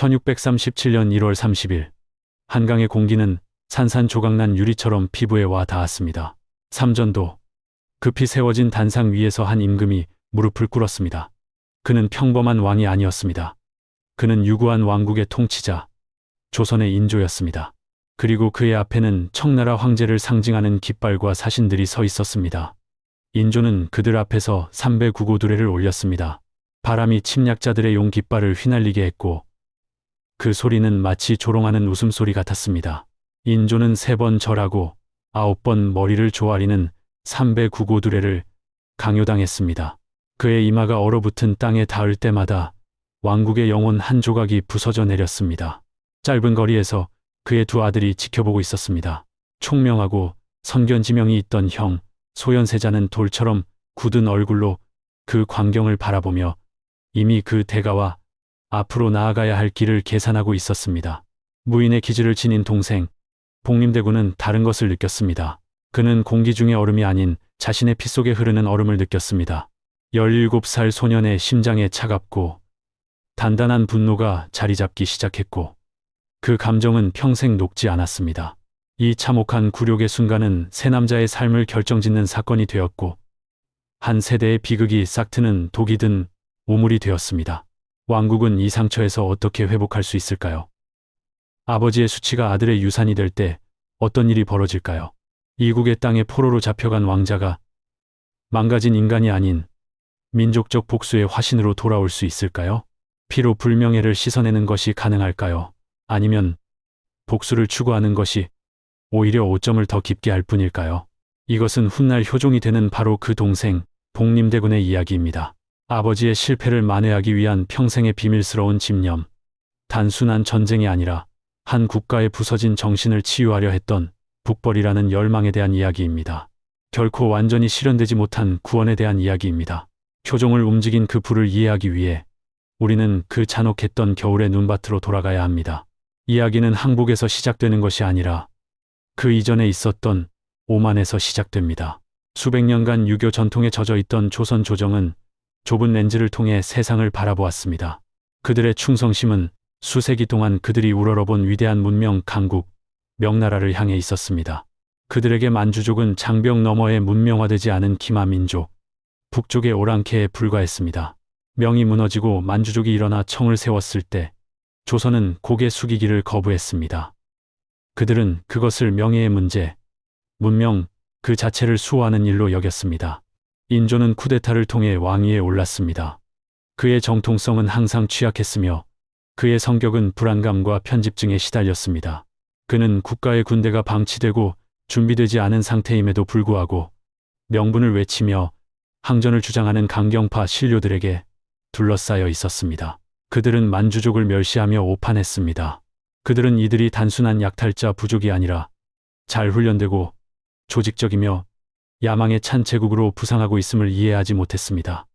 1637년 1월 30일 한강의 공기는 산산조각난 유리처럼 피부에 와 닿았습니다. 삼전도 급히 세워진 단상 위에서 한 임금이 무릎을 꿇었습니다. 그는 평범한 왕이 아니었습니다. 그는 유구한 왕국의 통치자, 조선의 인조였습니다. 그리고 그의 앞에는 청나라 황제를 상징하는 깃발과 사신들이 서 있었습니다. 인조는 그들 앞에서 삼배 구고두레를 올렸습니다. 바람이 침략자들의 용 깃발을 휘날리게 했고 그 소리는 마치 조롱하는 웃음소리 같았습니다. 인조는 세 번 절하고 아홉 번 머리를 조아리는 삼배 구고두레를 강요당했습니다. 그의 이마가 얼어붙은 땅에 닿을 때마다 왕국의 영혼 한 조각이 부서져 내렸습니다. 짧은 거리에서 그의 두 아들이 지켜보고 있었습니다. 총명하고 선견지명이 있던 형, 소현세자는 돌처럼 굳은 얼굴로 그 광경을 바라보며 이미 그 대가와 앞으로 나아가야 할 길을 계산하고 있었습니다. 무인의 기질을 지닌 동생, 복림대군은 다른 것을 느꼈습니다. 그는 공기 중의 얼음이 아닌 자신의 피 속에 흐르는 얼음을 느꼈습니다. 17살 소년의 심장에 차갑고 단단한 분노가 자리 잡기 시작했고 그 감정은 평생 녹지 않았습니다. 이 참혹한 굴욕의 순간은 세 남자의 삶을 결정짓는 사건이 되었고 한 세대의 비극이 싹트는 독이 든 우물이 되었습니다. 왕국은 이 상처에서 어떻게 회복할 수 있을까요? 아버지의 수치가 아들의 유산이 될 때 어떤 일이 벌어질까요? 이국의 땅에 포로로 잡혀간 왕자가 망가진 인간이 아닌 민족적 복수의 화신으로 돌아올 수 있을까요? 피로 불명예를 씻어내는 것이 가능할까요? 아니면 복수를 추구하는 것이 오히려 오점을 더 깊게 할 뿐일까요? 이것은 훗날 효종이 되는 바로 그 동생 복림대군의 이야기입니다. 아버지의 실패를 만회하기 위한 평생의 비밀스러운 집념. 단순한 전쟁이 아니라 한 국가의 부서진 정신을 치유하려 했던 북벌이라는 열망에 대한 이야기입니다. 결코 완전히 실현되지 못한 구원에 대한 이야기입니다. 효종을 움직인 그 불을 이해하기 위해 우리는 그 잔혹했던 겨울의 눈밭으로 돌아가야 합니다. 이야기는 항복에서 시작되는 것이 아니라 그 이전에 있었던 오만에서 시작됩니다. 수백 년간 유교 전통에 젖어 있던 조선 조정은 좁은 렌즈를 통해 세상을 바라보았습니다. 그들의 충성심은 수세기 동안 그들이 우러러본 위대한 문명 강국, 명나라를 향해 있었습니다. 그들에게 만주족은 장벽 너머에 문명화되지 않은 기마 민족, 북쪽의 오랑캐에 불과했습니다. 명이 무너지고 만주족이 일어나 청을 세웠을 때 조선은 고개 숙이기를 거부했습니다. 그들은 그것을 명예의 문제, 문명 그 자체를 수호하는 일로 여겼습니다. 인조는 쿠데타를 통해 왕위에 올랐습니다. 그의 정통성은 항상 취약했으며 그의 성격은 불안감과 편집증에 시달렸습니다. 그는 국가의 군대가 방치되고 준비되지 않은 상태임에도 불구하고 명분을 외치며 항전을 주장하는 강경파 신료들에게 둘러싸여 있었습니다. 그들은 만주족을 멸시하며 오판했습니다. 그들은 이들이 단순한 약탈자 부족이 아니라 잘 훈련되고 조직적이며 야망에 찬 제국으로 부상하고 있음을 이해하지 못했습니다.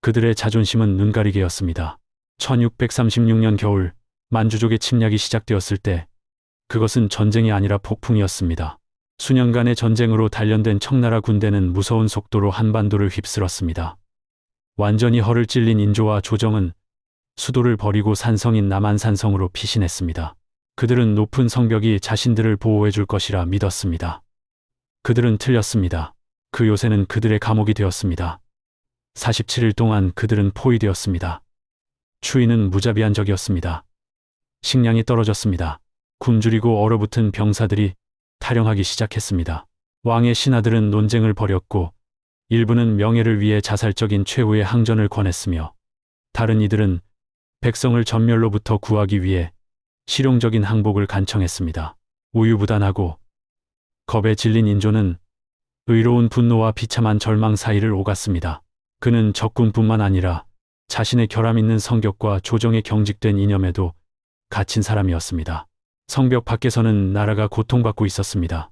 그들의 자존심은 눈가리개였습니다. 1636년 겨울 만주족의 침략이 시작되었을 때 그것은 전쟁이 아니라 폭풍이었습니다. 수년간의 전쟁으로 단련된 청나라 군대는 무서운 속도로 한반도를 휩쓸었습니다. 완전히 허를 찔린 인조와 조정은 수도를 버리고 산성인 남한산성으로 피신했습니다. 그들은 높은 성벽이 자신들을 보호해 줄 것이라 믿었습니다. 그들은 틀렸습니다. 그 요새는 그들의 감옥이 되었습니다. 47일 동안 그들은 포위되었습니다. 추위는 무자비한 적이었습니다. 식량이 떨어졌습니다. 굶주리고 얼어붙은 병사들이 타령하기 시작했습니다. 왕의 신하들은 논쟁을 벌였고 일부는 명예를 위해 자살적인 최후의 항전을 권했으며 다른 이들은 백성을 전멸로부터 구하기 위해 실용적인 항복을 간청했습니다. 우유부단하고 겁에 질린 인조는 의로운 분노와 비참한 절망 사이를 오갔습니다. 그는 적군뿐만 아니라 자신의 결함 있는 성격과 조정에 경직된 이념에도 갇힌 사람이었습니다. 성벽 밖에서는 나라가 고통받고 있었습니다.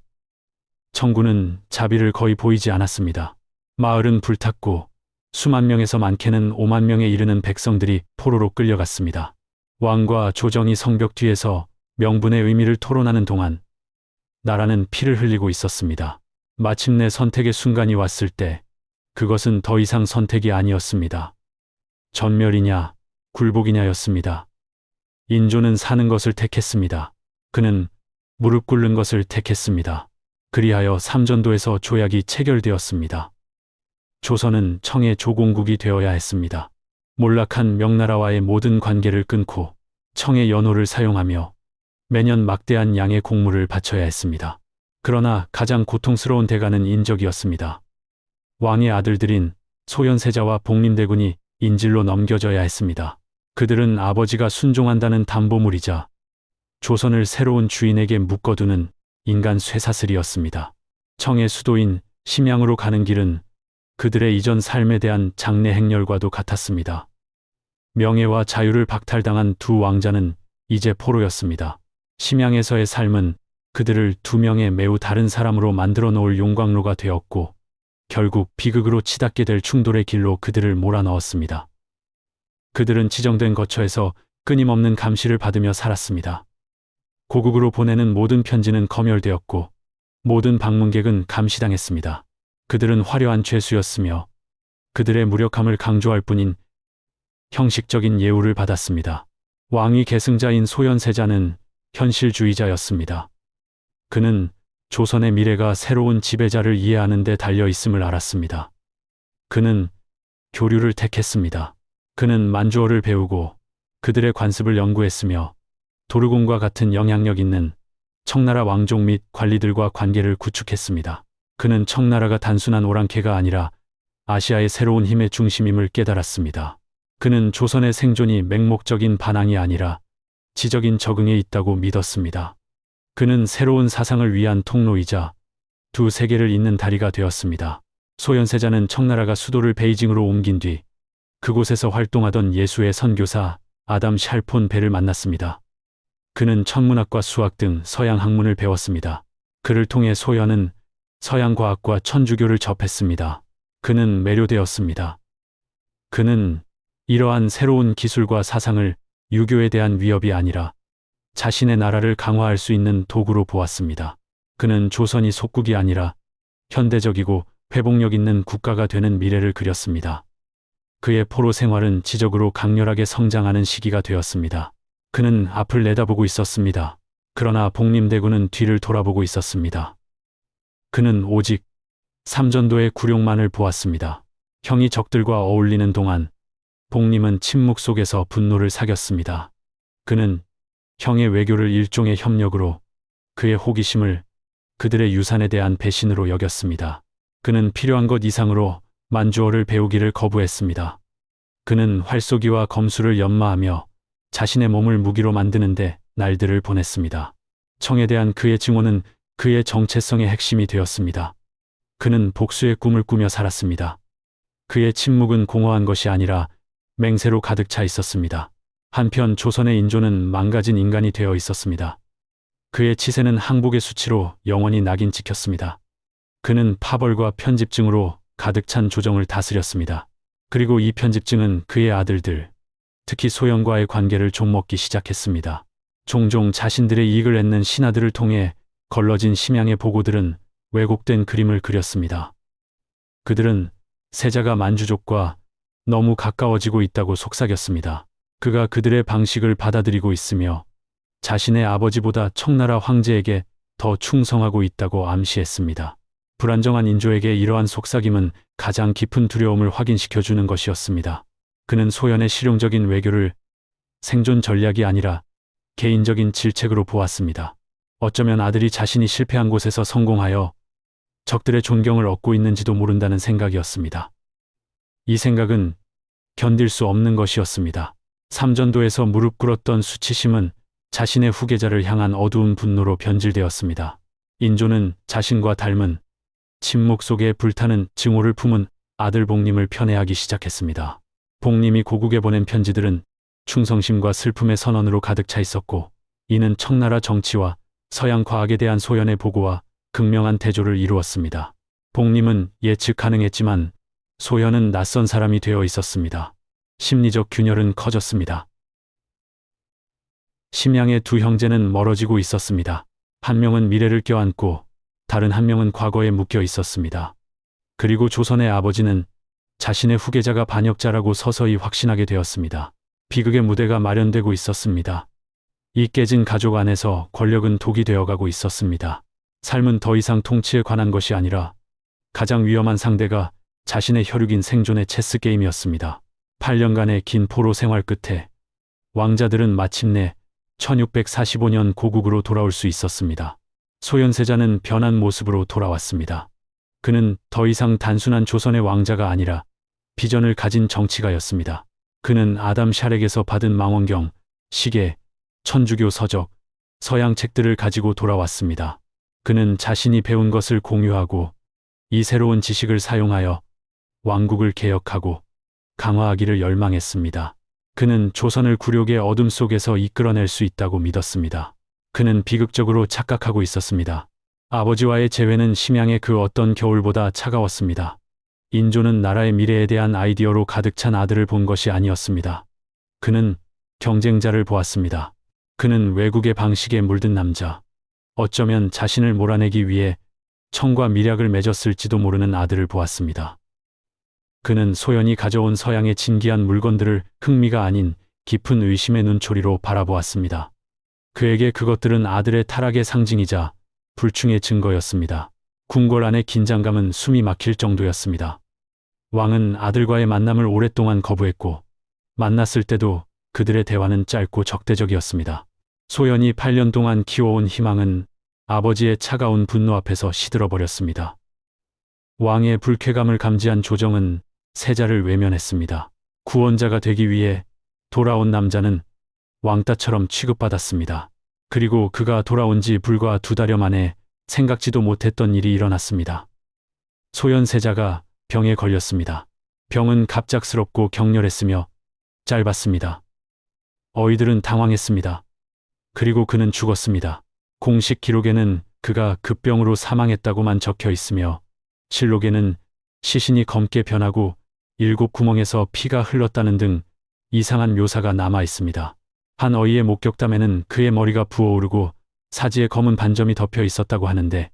청군은 자비를 거의 보이지 않았습니다. 마을은 불탔고 수만 명에서 많게는 5만 명에 이르는 백성들이 포로로 끌려갔습니다. 왕과 조정이 성벽 뒤에서 명분의 의미를 토론하는 동안 나라는 피를 흘리고 있었습니다. 마침내 선택의 순간이 왔을 때 그것은 더 이상 선택이 아니었습니다. 전멸이냐, 굴복이냐였습니다. 인조는 사는 것을 택했습니다. 그는 무릎 꿇는 것을 택했습니다. 그리하여 삼전도에서 조약이 체결되었습니다. 조선은 청의 조공국이 되어야 했습니다. 몰락한 명나라와의 모든 관계를 끊고 청의 연호를 사용하며 매년 막대한 양의 공물을 바쳐야 했습니다. 그러나 가장 고통스러운 대가는 인적이었습니다. 왕의 아들들인 소현세자와 복림대군이 인질로 넘겨져야 했습니다. 그들은 아버지가 순종한다는 담보물이자 조선을 새로운 주인에게 묶어두는 인간 쇠사슬이었습니다. 청의 수도인 심양으로 가는 길은 그들의 이전 삶에 대한 장래 행렬과도 같았습니다. 명예와 자유를 박탈당한 두 왕자는 이제 포로였습니다. 심양에서의 삶은 그들을 두 명의 매우 다른 사람으로 만들어 놓을 용광로가 되었고 결국 비극으로 치닫게 될 충돌의 길로 그들을 몰아넣었습니다. 그들은 지정된 거처에서 끊임없는 감시를 받으며 살았습니다. 고국으로 보내는 모든 편지는 검열되었고 모든 방문객은 감시당했습니다. 그들은 화려한 죄수였으며 그들의 무력함을 강조할 뿐인 형식적인 예우를 받았습니다. 왕위 계승자인 소현세자는 현실주의자였습니다. 그는 조선의 미래가 새로운 지배자를 이해하는 데 달려 있음을 알았습니다. 그는 교류를 택했습니다. 그는 만주어를 배우고 그들의 관습을 연구했으며 도르곤과 같은 영향력 있는 청나라 왕족 및 관리들과 관계를 구축했습니다. 그는 청나라가 단순한 오랑캐가 아니라 아시아의 새로운 힘의 중심임을 깨달았습니다. 그는 조선의 생존이 맹목적인 반항이 아니라 지적인 적응에 있다고 믿었습니다. 그는 새로운 사상을 위한 통로이자 두 세계를 잇는 다리가 되었습니다. 소현세자는 청나라가 수도를 베이징으로 옮긴 뒤 그곳에서 활동하던 예수의 선교사 아담 샬폰 벨을 만났습니다. 그는 천문학과 수학 등 서양 학문을 배웠습니다. 그를 통해 소현은 서양 과학과 천주교를 접했습니다. 그는 매료되었습니다. 그는 이러한 새로운 기술과 사상을 유교에 대한 위협이 아니라 자신의 나라를 강화할 수 있는 도구로 보았습니다. 그는 조선이 속국이 아니라 현대적이고 회복력 있는 국가가 되는 미래를 그렸습니다. 그의 포로 생활은 지적으로 강렬하게 성장하는 시기가 되었습니다. 그는 앞을 내다보고 있었습니다. 그러나 복림대군은 뒤를 돌아보고 있었습니다. 그는 오직 삼전도의 굴욕만을 보았습니다. 형이 적들과 어울리는 동안 복림은 침묵 속에서 분노를 사겼습니다. 그는 형의 외교를 일종의 협력으로 그의 호기심을 그들의 유산에 대한 배신으로 여겼습니다. 그는 필요한 것 이상으로 만주어를 배우기를 거부했습니다. 그는 활쏘기와 검수를 연마하며 자신의 몸을 무기로 만드는데 날들을 보냈습니다. 청에 대한 그의 증오는 그의 정체성의 핵심이 되었습니다. 그는 복수의 꿈을 꾸며 살았습니다. 그의 침묵은 공허한 것이 아니라 맹세로 가득 차 있었습니다. 한편 조선의 인조는 망가진 인간이 되어 있었습니다. 그의 치세는 항복의 수치로 영원히 낙인 찍혔습니다. 그는 파벌과 편집증으로 가득 찬 조정을 다스렸습니다. 그리고 이 편집증은 그의 아들들, 특히 소영과의 관계를 좀먹기 시작했습니다. 종종 자신들의 이익을 맺는 신하들을 통해 걸러진 심양의 보고들은 왜곡된 그림을 그렸습니다. 그들은 세자가 만주족과 너무 가까워지고 있다고 속삭였습니다. 그가 그들의 방식을 받아들이고 있으며 자신의 아버지보다 청나라 황제에게 더 충성하고 있다고 암시했습니다. 불안정한 인조에게 이러한 속삭임은 가장 깊은 두려움을 확인시켜 주는 것이었습니다. 그는 소연의 실용적인 외교를 생존 전략이 아니라 개인적인 질책으로 보았습니다. 어쩌면 아들이 자신이 실패한 곳에서 성공하여 적들의 존경을 얻고 있는지도 모른다는 생각이었습니다. 이 생각은 견딜 수 없는 것이었습니다. 삼전도에서 무릎 꿇었던 수치심은 자신의 후계자를 향한 어두운 분노로 변질되었습니다. 인조는 자신과 닮은 침묵 속에 불타는 증오를 품은 아들 복림을 편애하기 시작했습니다. 복림이 고국에 보낸 편지들은 충성심과 슬픔의 선언으로 가득 차 있었고 이는 청나라 정치와 서양 과학에 대한 소연의 보고와 극명한 대조를 이루었습니다. 복림은 예측 가능했지만 소연은 낯선 사람이 되어 있었습니다. 심리적 균열은 커졌습니다. 심양의 두 형제는 멀어지고 있었습니다. 한 명은 미래를 껴안고 다른 한 명은 과거에 묶여 있었습니다. 그리고 조선의 아버지는 자신의 후계자가 반역자라고 서서히 확신하게 되었습니다. 비극의 무대가 마련되고 있었습니다. 이 깨진 가족 안에서 권력은 독이 되어가고 있었습니다. 삶은 더 이상 통치에 관한 것이 아니라 가장 위험한 상대가 자신의 혈육인 생존의 체스 게임이었습니다. 8년간의 긴 포로 생활 끝에 왕자들은 마침내 1645년 고국으로 돌아올 수 있었습니다. 소현세자는 변한 모습으로 돌아왔습니다. 그는 더 이상 단순한 조선의 왕자가 아니라 비전을 가진 정치가였습니다. 그는 아담 샤렉에서 받은 망원경, 시계, 천주교 서적, 서양 책들을 가지고 돌아왔습니다. 그는 자신이 배운 것을 공유하고 이 새로운 지식을 사용하여 왕국을 개혁하고 강화하기를 열망했습니다. 그는 조선을 굴욕의 어둠 속에서 이끌어낼 수 있다고 믿었습니다. 그는 비극적으로 착각하고 있었습니다. 아버지와의 재회는 심양의 그 어떤 겨울보다 차가웠습니다. 인조는 나라의 미래에 대한 아이디어로 가득 찬 아들을 본 것이 아니었습니다. 그는 경쟁자를 보았습니다. 그는 외국의 방식에 물든 남자. 어쩌면 자신을 몰아내기 위해 청과 미략을 맺었을지도 모르는 아들을 보았습니다. 그는 소연이 가져온 서양의 진기한 물건들을 흥미가 아닌 깊은 의심의 눈초리로 바라보았습니다. 그에게 그것들은 아들의 타락의 상징이자 불충의 증거였습니다. 궁궐 안의 긴장감은 숨이 막힐 정도였습니다. 왕은 아들과의 만남을 오랫동안 거부했고 만났을 때도 그들의 대화는 짧고 적대적이었습니다. 소연이 8년 동안 키워온 희망은 아버지의 차가운 분노 앞에서 시들어버렸습니다. 왕의 불쾌감을 감지한 조정은 세자를 외면했습니다. 구원자가 되기 위해 돌아온 남자는 왕따처럼 취급받았습니다. 그리고 그가 돌아온 지 불과 두 달여 만에 생각지도 못했던 일이 일어났습니다. 소현세자가 병에 걸렸습니다. 병은 갑작스럽고 격렬했으며 짧았습니다. 어이들은 당황했습니다. 그리고 그는 죽었습니다. 공식 기록에는 그가 급병으로 사망했다고만 적혀 있으며 실록에는 시신이 검게 변하고 일곱 구멍에서 피가 흘렀다는 등 이상한 묘사가 남아 있습니다. 한 어이의 목격담에는 그의 머리가 부어오르고 사지에 검은 반점이 덮여 있었다고 하는데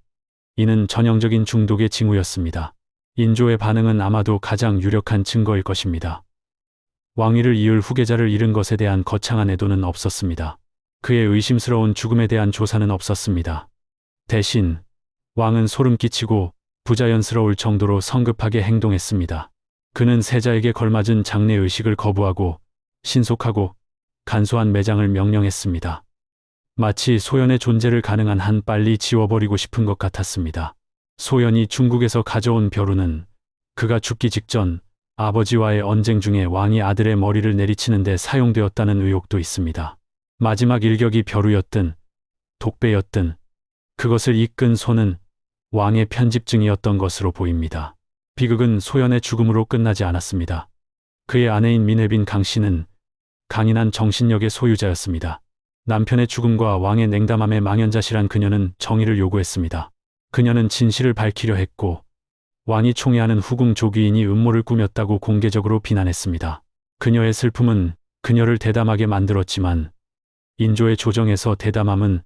이는 전형적인 중독의 징후였습니다. 인조의 반응은 아마도 가장 유력한 증거일 것입니다. 왕위를 이을 후계자를 잃은 것에 대한 거창한 애도는 없었습니다. 그의 의심스러운 죽음에 대한 조사는 없었습니다. 대신 왕은 소름 끼치고 부자연스러울 정도로 성급하게 행동했습니다. 그는 세자에게 걸맞은 장례 의식을 거부하고 신속하고 간소한 매장을 명령했습니다. 마치 소연의 존재를 가능한 한 빨리 지워버리고 싶은 것 같았습니다. 소연이 중국에서 가져온 벼루는 그가 죽기 직전 아버지와의 언쟁 중에 왕이 아들의 머리를 내리치는데 사용되었다는 의혹도 있습니다. 마지막 일격이 벼루였든 독배였든 그것을 이끈 손은 왕의 편집증이었던 것으로 보입니다. 비극은 소연의 죽음으로 끝나지 않았습니다. 그의 아내인 미네빈 강 씨는 강인한 정신력의 소유자였습니다. 남편의 죽음과 왕의 냉담함에 망연자실한 그녀는 정의를 요구했습니다. 그녀는 진실을 밝히려 했고 왕이 총애하는 후궁 조귀인이 음모를 꾸몄다고 공개적으로 비난했습니다. 그녀의 슬픔은 그녀를 대담하게 만들었지만 인조의 조정에서 대담함은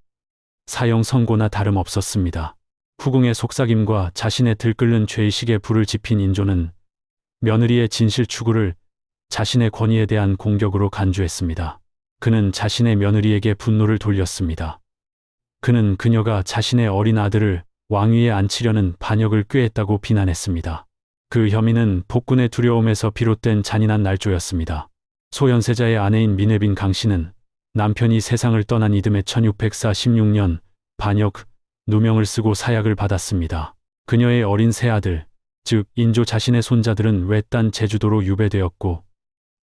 사형 선고나 다름없었습니다. 후궁의 속삭임과 자신의 들끓는 죄의식에 불을 지핀 인조는 며느리의 진실 추구를 자신의 권위에 대한 공격으로 간주했습니다. 그는 자신의 며느리에게 분노를 돌렸습니다. 그는 그녀가 자신의 어린 아들을 왕위에 앉히려는 반역을 꾀했다고 비난했습니다. 그 혐의는 폭군의 두려움에서 비롯된 잔인한 날조였습니다. 소현세자의 아내인 미네빈 강 씨는 남편이 세상을 떠난 이듬해 1646년 반역, 누명을 쓰고 사약을 받았습니다. 그녀의 어린 새아들, 즉 인조 자신의 손자들은 외딴 제주도로 유배되었고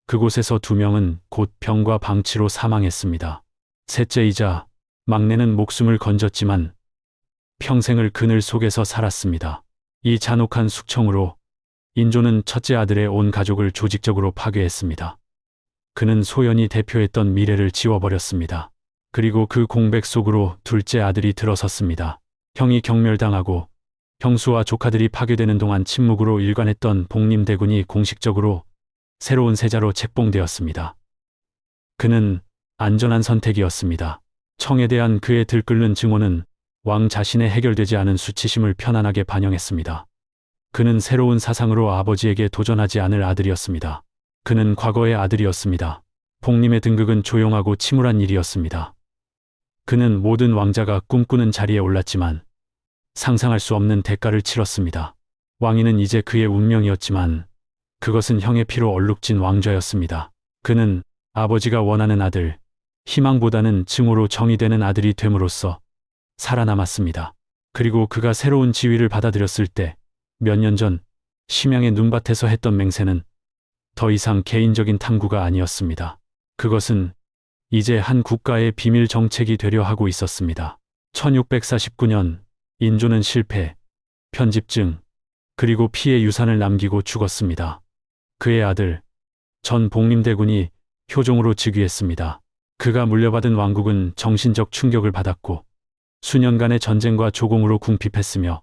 그곳에서 두 명은 곧 병과 방치로 사망했습니다. 셋째이자 막내는 목숨을 건졌지만 평생을 그늘 속에서 살았습니다. 이 잔혹한 숙청으로 인조는 첫째 아들의 온 가족을 조직적으로 파괴했습니다. 그는 소연이 대표했던 미래를 지워버렸습니다. 그리고 그 공백 속으로 둘째 아들이 들어섰습니다. 형이 경멸당하고 형수와 조카들이 파괴되는 동안 침묵으로 일관했던 복림대군이 공식적으로 새로운 세자로 책봉되었습니다. 그는 안전한 선택이었습니다. 청에 대한 그의 들끓는 증오는 왕 자신의 해결되지 않은 수치심을 편안하게 반영했습니다. 그는 새로운 사상으로 아버지에게 도전하지 않을 아들이었습니다. 그는 과거의 아들이었습니다. 복림의 등극은 조용하고 침울한 일이었습니다. 그는 모든 왕자가 꿈꾸는 자리에 올랐지만 상상할 수 없는 대가를 치렀습니다. 왕위는 이제 그의 운명이었지만 그것은 형의 피로 얼룩진 왕좌였습니다. 그는 아버지가 원하는 아들, 희망보다는 증오로 정의되는 아들이 됨으로써 살아남았습니다. 그리고 그가 새로운 지위를 받아들였을 때 몇 년 전 심양의 눈밭에서 했던 맹세는 더 이상 개인적인 탐구가 아니었습니다. 그것은 이제 한 국가의 비밀 정책이 되려 하고 있었습니다. 1649년 인조는 실패, 편집증, 그리고 피해 유산을 남기고 죽었습니다. 그의 아들 전 복림대군이 효종으로 즉위했습니다. 그가 물려받은 왕국은 정신적 충격을 받았고 수년간의 전쟁과 조공으로 궁핍했으며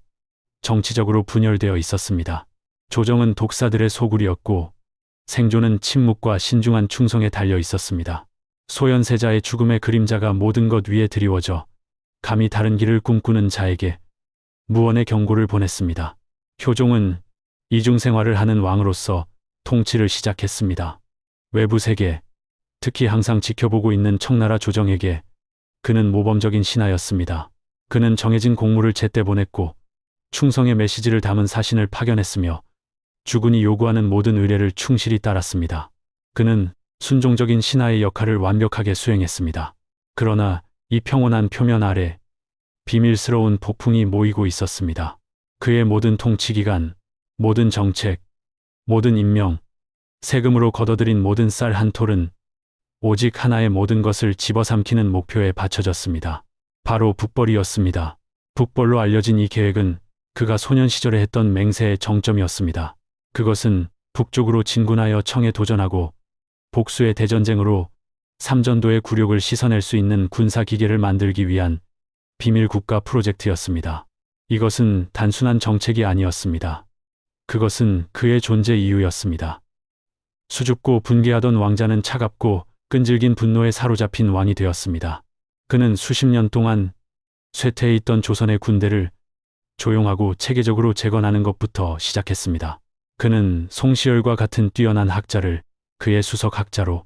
정치적으로 분열되어 있었습니다. 조정은 독사들의 소굴이었고 생존은 침묵과 신중한 충성에 달려 있었습니다. 소현세자의 죽음의 그림자가 모든 것 위에 드리워져 감히 다른 길을 꿈꾸는 자에게 무언의 경고를 보냈습니다. 효종은 이중생활을 하는 왕으로서 통치를 시작했습니다. 외부 세계, 특히 항상 지켜보고 있는 청나라 조정에게 그는 모범적인 신하였습니다. 그는 정해진 공무를 제때 보냈고 충성의 메시지를 담은 사신을 파견했으며 주군이 요구하는 모든 의뢰를 충실히 따랐습니다. 그는 순종적인 신하의 역할을 완벽하게 수행했습니다. 그러나 이 평온한 표면 아래 비밀스러운 폭풍이 모이고 있었습니다. 그의 모든 통치 기간, 모든 정책, 모든 임명, 세금으로 걷어들인 모든 쌀 한 톨은 오직 하나의 모든 것을 집어삼키는 목표에 바쳐졌습니다. 바로 북벌이었습니다. 북벌로 알려진 이 계획은 그가 소년 시절에 했던 맹세의 정점이었습니다. 그것은 북쪽으로 진군하여 청에 도전하고 복수의 대전쟁으로 삼전도의 굴욕을 씻어낼 수 있는 군사 기계를 만들기 위한 비밀 국가 프로젝트였습니다. 이것은 단순한 정책이 아니었습니다. 그것은 그의 존재 이유였습니다. 수줍고 분개하던 왕자는 차갑고 끈질긴 분노에 사로잡힌 왕이 되었습니다. 그는 수십 년 동안 쇠퇴해 있던 조선의 군대를 조용하고 체계적으로 재건하는 것부터 시작했습니다. 그는 송시열과 같은 뛰어난 학자를 그의 수석 학자로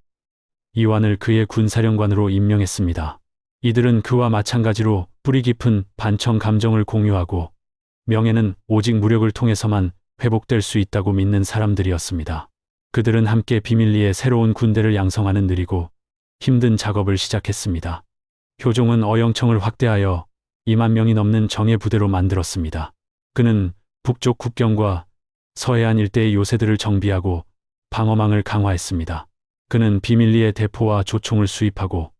이완을 그의 군사령관으로 임명했습니다. 이들은 그와 마찬가지로 뿌리 깊은 반청 감정을 공유하고 명예는 오직 무력을 통해서만 회복될 수 있다고 믿는 사람들이었습니다. 그들은 함께 비밀리에 새로운 군대를 양성하는 느리고 힘든 작업을 시작했습니다. 효종은 어영청을 확대하여 2만 명이 넘는 정예 부대로 만들었습니다. 그는 북쪽 국경과 서해안 일대의 요새들을 정비하고 방어망을 강화했습니다. 그는 비밀리에 대포와 조총을 수입하고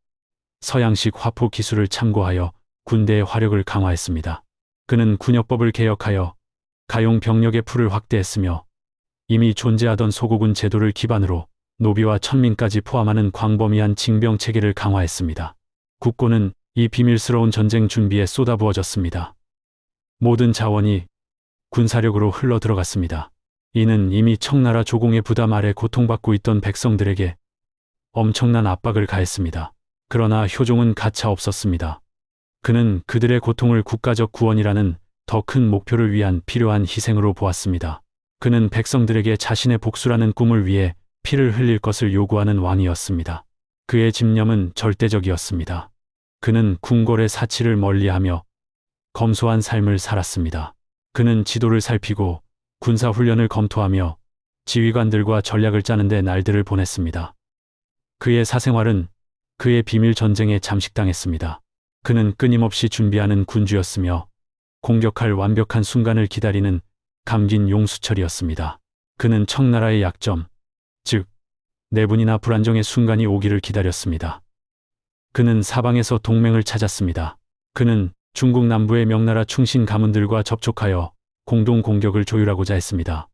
서양식 화포 기술을 참고하여 군대의 화력을 강화했습니다. 그는 군역법을 개혁하여 가용 병력의 풀을 확대했으며 이미 존재하던 소고군 제도를 기반으로 노비와 천민까지 포함하는 광범위한 징병 체계를 강화했습니다. 국고는 이 비밀스러운 전쟁 준비에 쏟아부어졌습니다. 모든 자원이 군사력으로 흘러 들어갔습니다. 이는 이미 청나라 조공의 부담 아래 고통받고 있던 백성들에게 엄청난 압박을 가했습니다. 그러나 효종은 가차 없었습니다. 그는 그들의 고통을 국가적 구원이라는 더 큰 목표를 위한 필요한 희생으로 보았습니다. 그는 백성들에게 자신의 복수라는 꿈을 위해 피를 흘릴 것을 요구하는 왕이었습니다. 그의 집념은 절대적이었습니다. 그는 궁궐의 사치를 멀리하며 검소한 삶을 살았습니다. 그는 지도를 살피고 군사훈련을 검토하며 지휘관들과 전략을 짜는데 날들을 보냈습니다. 그의 사생활은 그의 비밀 전쟁에 잠식당했습니다. 그는 끊임없이 준비하는 군주였으며 공격할 완벽한 순간을 기다리는 감긴 용수철이었습니다. 그는 청나라의 약점, 즉 내분이나 불안정의 순간이 오기를 기다렸습니다. 그는 사방에서 동맹을 찾았습니다. 그는 중국 남부의 명나라 충신 가문들과 접촉하여 공동 공격을 조율하고자 했습니다.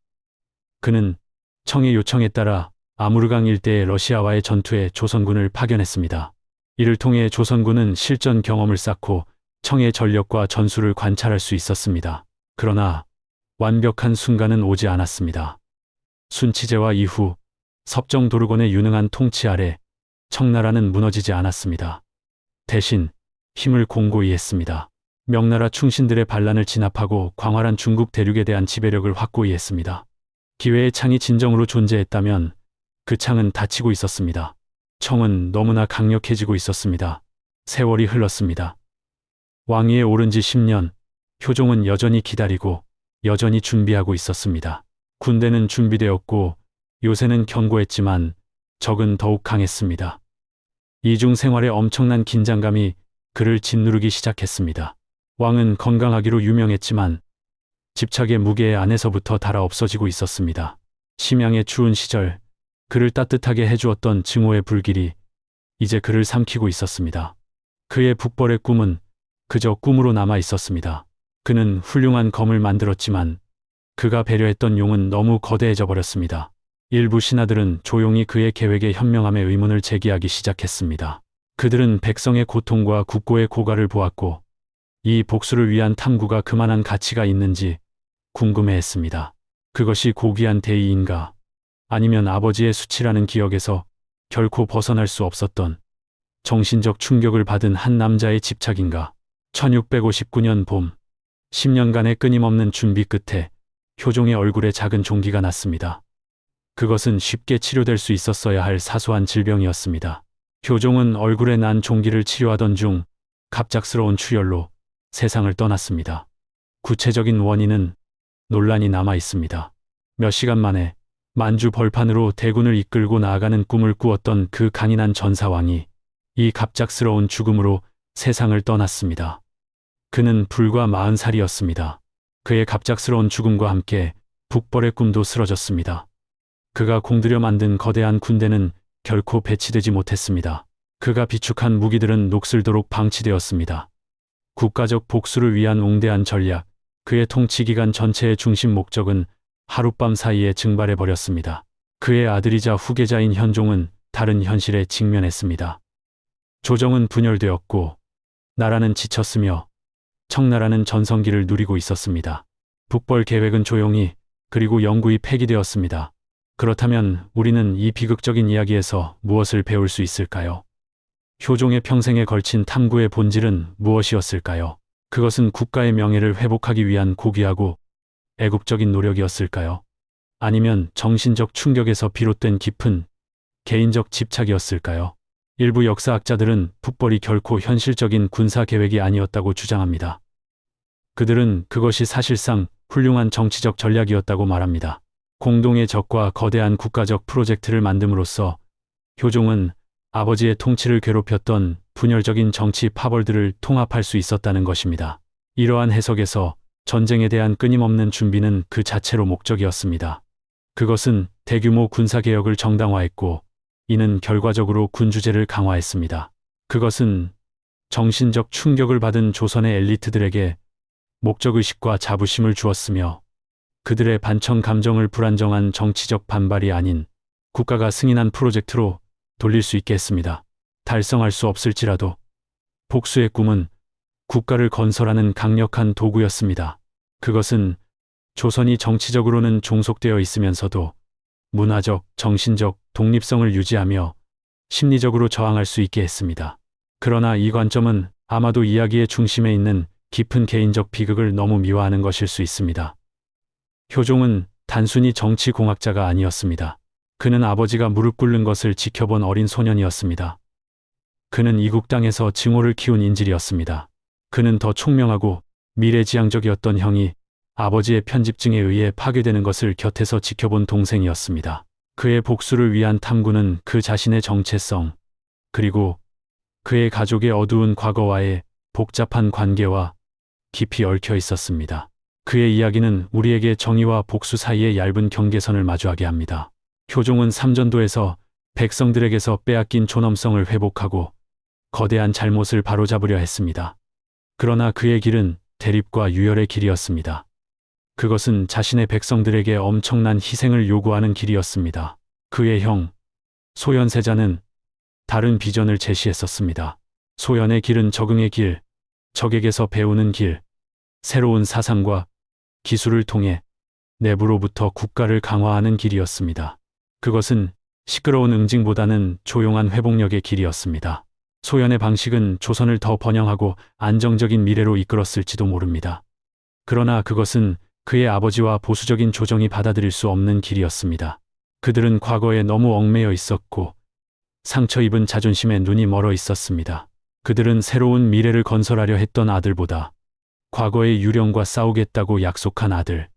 그는 청의 요청에 따라 아무르강 일대의 러시아와의 전투에 조선군을 파견했습니다. 이를 통해 조선군은 실전 경험을 쌓고 청의 전력과 전술을 관찰할 수 있었습니다. 그러나 완벽한 순간은 오지 않았습니다. 순치제와 이후 섭정 도르곤의 유능한 통치 아래 청나라는 무너지지 않았습니다. 대신 힘을 공고히 했습니다. 명나라 충신들의 반란을 진압하고 광활한 중국 대륙에 대한 지배력을 확고히 했습니다. 기회의 창이 진정으로 존재했다면 그 창은 닫히고 있었습니다. 청은 너무나 강력해지고 있었습니다. 세월이 흘렀습니다. 왕위에 오른 지 10년, 효종은 여전히 기다리고 여전히 준비하고 있었습니다. 군대는 준비되었고 요새는 견고했지만 적은 더욱 강했습니다. 이중 생활에 엄청난 긴장감이 그를 짓누르기 시작했습니다. 왕은 건강하기로 유명했지만 집착의 무게 안에서부터 달아 없어지고 있었습니다. 심양의 추운 시절 그를 따뜻하게 해주었던 증오의 불길이 이제 그를 삼키고 있었습니다. 그의 북벌의 꿈은 그저 꿈으로 남아 있었습니다. 그는 훌륭한 검을 만들었지만 그가 배려했던 용은 너무 거대해져 버렸습니다. 일부 신하들은 조용히 그의 계획에 현명함에 의문을 제기하기 시작했습니다. 그들은 백성의 고통과 국고의 고가를 보았고 이 복수를 위한 탐구가 그만한 가치가 있는지 궁금해했습니다. 그것이 고귀한 대의인가 아니면 아버지의 수치라는 기억에서 결코 벗어날 수 없었던 정신적 충격을 받은 한 남자의 집착인가 1659년 봄 10년간의 끊임없는 준비 끝에 효종의 얼굴에 작은 종기가 났습니다. 그것은 쉽게 치료될 수 있었어야 할 사소한 질병이었습니다. 효종은 얼굴에 난 종기를 치료하던 중 갑작스러운 출혈로 세상을 떠났습니다. 구체적인 원인은 논란이 남아 있습니다. 몇 시간 만에 만주 벌판으로 대군을 이끌고 나아가는 꿈을 꾸었던 그 강인한 전사왕이 이 갑작스러운 죽음으로 세상을 떠났습니다. 그는 불과 40살이었습니다. 그의 갑작스러운 죽음과 함께 북벌의 꿈도 쓰러졌습니다. 그가 공들여 만든 거대한 군대는 결코 배치되지 못했습니다. 그가 비축한 무기들은 녹슬도록 방치되었습니다. 국가적 복수를 위한 웅대한 전략, 그의 통치 기간 전체의 중심 목적은 하룻밤 사이에 증발해 버렸습니다. 그의 아들이자 후계자인 현종은 다른 현실에 직면했습니다. 조정은 분열되었고 나라는 지쳤으며 청나라는 전성기를 누리고 있었습니다. 북벌 계획은 조용히 그리고 영구히 폐기되었습니다. 그렇다면 우리는 이 비극적인 이야기에서 무엇을 배울 수 있을까요? 효종의 평생에 걸친 탐구의 본질은 무엇이었을까요? 그것은 국가의 명예를 회복하기 위한 고귀하고 애국적인 노력이었을까요? 아니면 정신적 충격에서 비롯된 깊은 개인적 집착이었을까요? 일부 역사학자들은 북벌이 결코 현실적인 군사 계획이 아니었다고 주장합니다. 그들은 그것이 사실상 훌륭한 정치적 전략이었다고 말합니다. 공동의 적과 거대한 국가적 프로젝트를 만듦으로써 효종은 아버지의 통치를 괴롭혔던 분열적인 정치 파벌들을 통합할 수 있었다는 것입니다. 이러한 해석에서 전쟁에 대한 끊임없는 준비는 그 자체로 목적이었습니다. 그것은 대규모 군사개혁을 정당화했고 이는 결과적으로 군주제를 강화했습니다. 그것은 정신적 충격을 받은 조선의 엘리트들에게 목적의식과 자부심을 주었으며 그들의 반청 감정을 불안정한 정치적 반발이 아닌 국가가 승인한 프로젝트로 돌릴 수 있게 했습니다. 달성할 수 없을지라도 복수의 꿈은 국가를 건설하는 강력한 도구였습니다. 그것은 조선이 정치적으로는 종속되어 있으면서도 문화적, 정신적 독립성을 유지하며 심리적으로 저항할 수 있게 했습니다. 그러나 이 관점은 아마도 이야기의 중심에 있는 깊은 개인적 비극을 너무 미화하는 것일 수 있습니다. 효종은 단순히 정치공학자가 아니었습니다. 그는 아버지가 무릎 꿇는 것을 지켜본 어린 소년이었습니다. 그는 이국 땅에서 증오를 키운 인질이었습니다. 그는 더 총명하고 미래지향적이었던 형이 아버지의 편집증에 의해 파괴되는 것을 곁에서 지켜본 동생이었습니다. 그의 복수를 위한 탐구는 그 자신의 정체성, 그리고 그의 가족의 어두운 과거와의 복잡한 관계와 깊이 얽혀 있었습니다. 그의 이야기는 우리에게 정의와 복수 사이의 얇은 경계선을 마주하게 합니다. 효종은 삼전도에서 백성들에게서 빼앗긴 존엄성을 회복하고 거대한 잘못을 바로잡으려 했습니다. 그러나 그의 길은 대립과 유혈의 길이었습니다. 그것은 자신의 백성들에게 엄청난 희생을 요구하는 길이었습니다. 그의 형, 소현세자는 다른 비전을 제시했었습니다. 소연의 길은 적응의 길, 적에게서 배우는 길, 새로운 사상과 기술을 통해 내부로부터 국가를 강화하는 길이었습니다. 그것은 시끄러운 응징보다는 조용한 회복력의 길이었습니다. 소연의 방식은 조선을 더 번영하고 안정적인 미래로 이끌었을지도 모릅니다. 그러나 그것은 그의 아버지와 보수적인 조정이 받아들일 수 없는 길이었습니다. 그들은 과거에 너무 얽매여 있었고 상처 입은 자존심에 눈이 멀어 있었습니다. 그들은 새로운 미래를 건설하려 했던 아들보다 과거의 유령과 싸우겠다고 약속한 아들,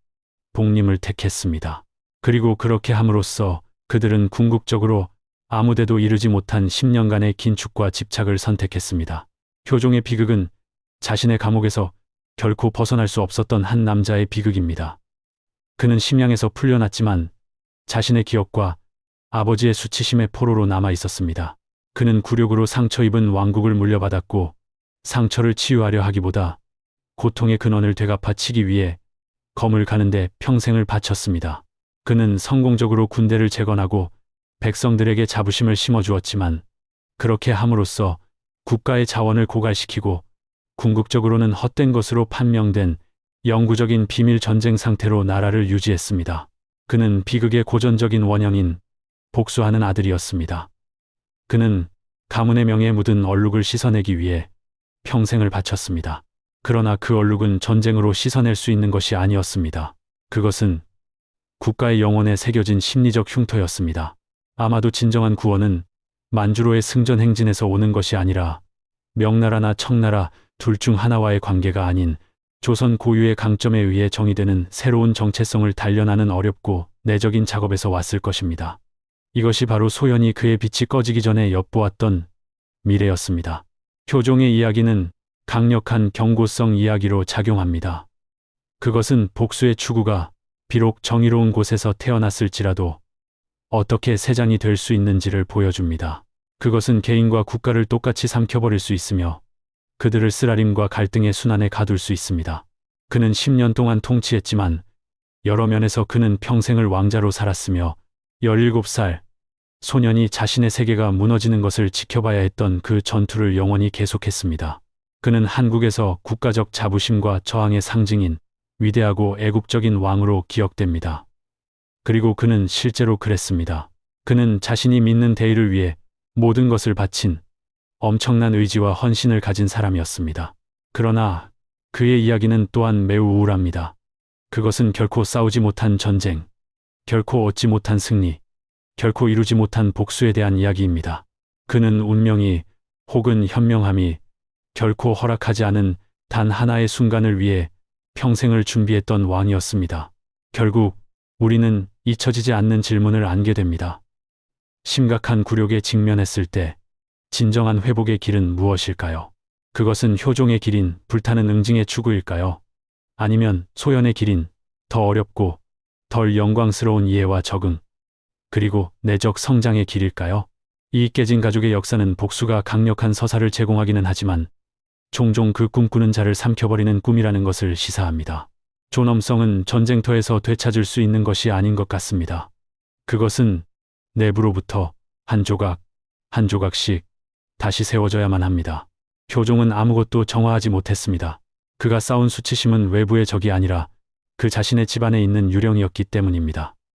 복림을 택했습니다. 그리고 그렇게 함으로써 그들은 궁극적으로 아무데도 이르지 못한 10년간의 긴축과 집착을 선택했습니다. 효종의 비극은 자신의 감옥에서 결코 벗어날 수 없었던 한 남자의 비극입니다. 그는 심양에서 풀려났지만 자신의 기억과 아버지의 수치심의 포로로 남아 있었습니다. 그는 굴욕으로 상처 입은 왕국을 물려받았고 상처를 치유하려 하기보다 고통의 근원을 되갚아치기 위해 검을 가는데 평생을 바쳤습니다. 그는 성공적으로 군대를 재건하고 백성들에게 자부심을 심어주었지만 그렇게 함으로써 국가의 자원을 고갈시키고 궁극적으로는 헛된 것으로 판명된 영구적인 비밀 전쟁 상태로 나라를 유지했습니다. 그는 비극의 고전적인 원형인 복수하는 아들이었습니다. 그는 가문의 명예에 묻은 얼룩을 씻어내기 위해 평생을 바쳤습니다. 그러나 그 얼룩은 전쟁으로 씻어낼 수 있는 것이 아니었습니다. 그것은 국가의 영혼에 새겨진 심리적 흉터였습니다. 아마도 진정한 구원은 만주로의 승전 행진에서 오는 것이 아니라 명나라나 청나라 둘 중 하나와의 관계가 아닌 조선 고유의 강점에 의해 정의되는 새로운 정체성을 단련하는 어렵고 내적인 작업에서 왔을 것입니다. 이것이 바로 소연이 그의 빛이 꺼지기 전에 엿보았던 미래였습니다. 효종의 이야기는 강력한 경고성 이야기로 작용합니다. 그것은 복수의 추구가 비록 정의로운 곳에서 태어났을지라도 어떻게 세장이 될 수 있는지를 보여줍니다. 그것은 개인과 국가를 똑같이 삼켜버릴 수 있으며 그들을 쓰라림과 갈등의 순환에 가둘 수 있습니다. 그는 10년 동안 통치했지만 여러 면에서 그는 평생을 왕자로 살았으며 17살 소년이 자신의 세계가 무너지는 것을 지켜봐야 했던 그 전투를 영원히 계속했습니다. 그는 한국에서 국가적 자부심과 저항의 상징인 위대하고 애국적인 왕으로 기억됩니다. 그리고 그는 실제로 그랬습니다. 그는 자신이 믿는 대의를 위해 모든 것을 바친 엄청난 의지와 헌신을 가진 사람이었습니다. 그러나 그의 이야기는 또한 매우 우울합니다. 그것은 결코 싸우지 못한 전쟁, 결코 얻지 못한 승리, 결코 이루지 못한 복수에 대한 이야기입니다. 그는 운명이 혹은 현명함이 결코 허락하지 않은 단 하나의 순간을 위해 평생을 준비했던 왕이었습니다. 결국 우리는 잊혀지지 않는 질문을 안게 됩니다. 심각한 굴욕에 직면했을 때 진정한 회복의 길은 무엇일까요? 그것은 효종의 길인 불타는 응징의 추구일까요? 아니면 소연의 길인 더 어렵고 덜 영광스러운 이해와 적응, 그리고 내적 성장의 길일까요? 이 깨진 가족의 역사는 복수가 강력한 서사를 제공하기는 하지만 종종 그 꿈꾸는 자를 삼켜버리는 꿈이라는 것을 시사합니다. 존엄성은 전쟁터에서 되찾을 수 있는 것이 아닌 것 같습니다. 그것은 내부로부터 한 조각, 한 조각씩 다시 세워져야만 합니다. 효종은 아무것도 정화하지 못했습니다. 그가 쌓은 수치심은 외부의 적이 아니라 그 자신의 집안에 있는 유령이었기 때문입니다.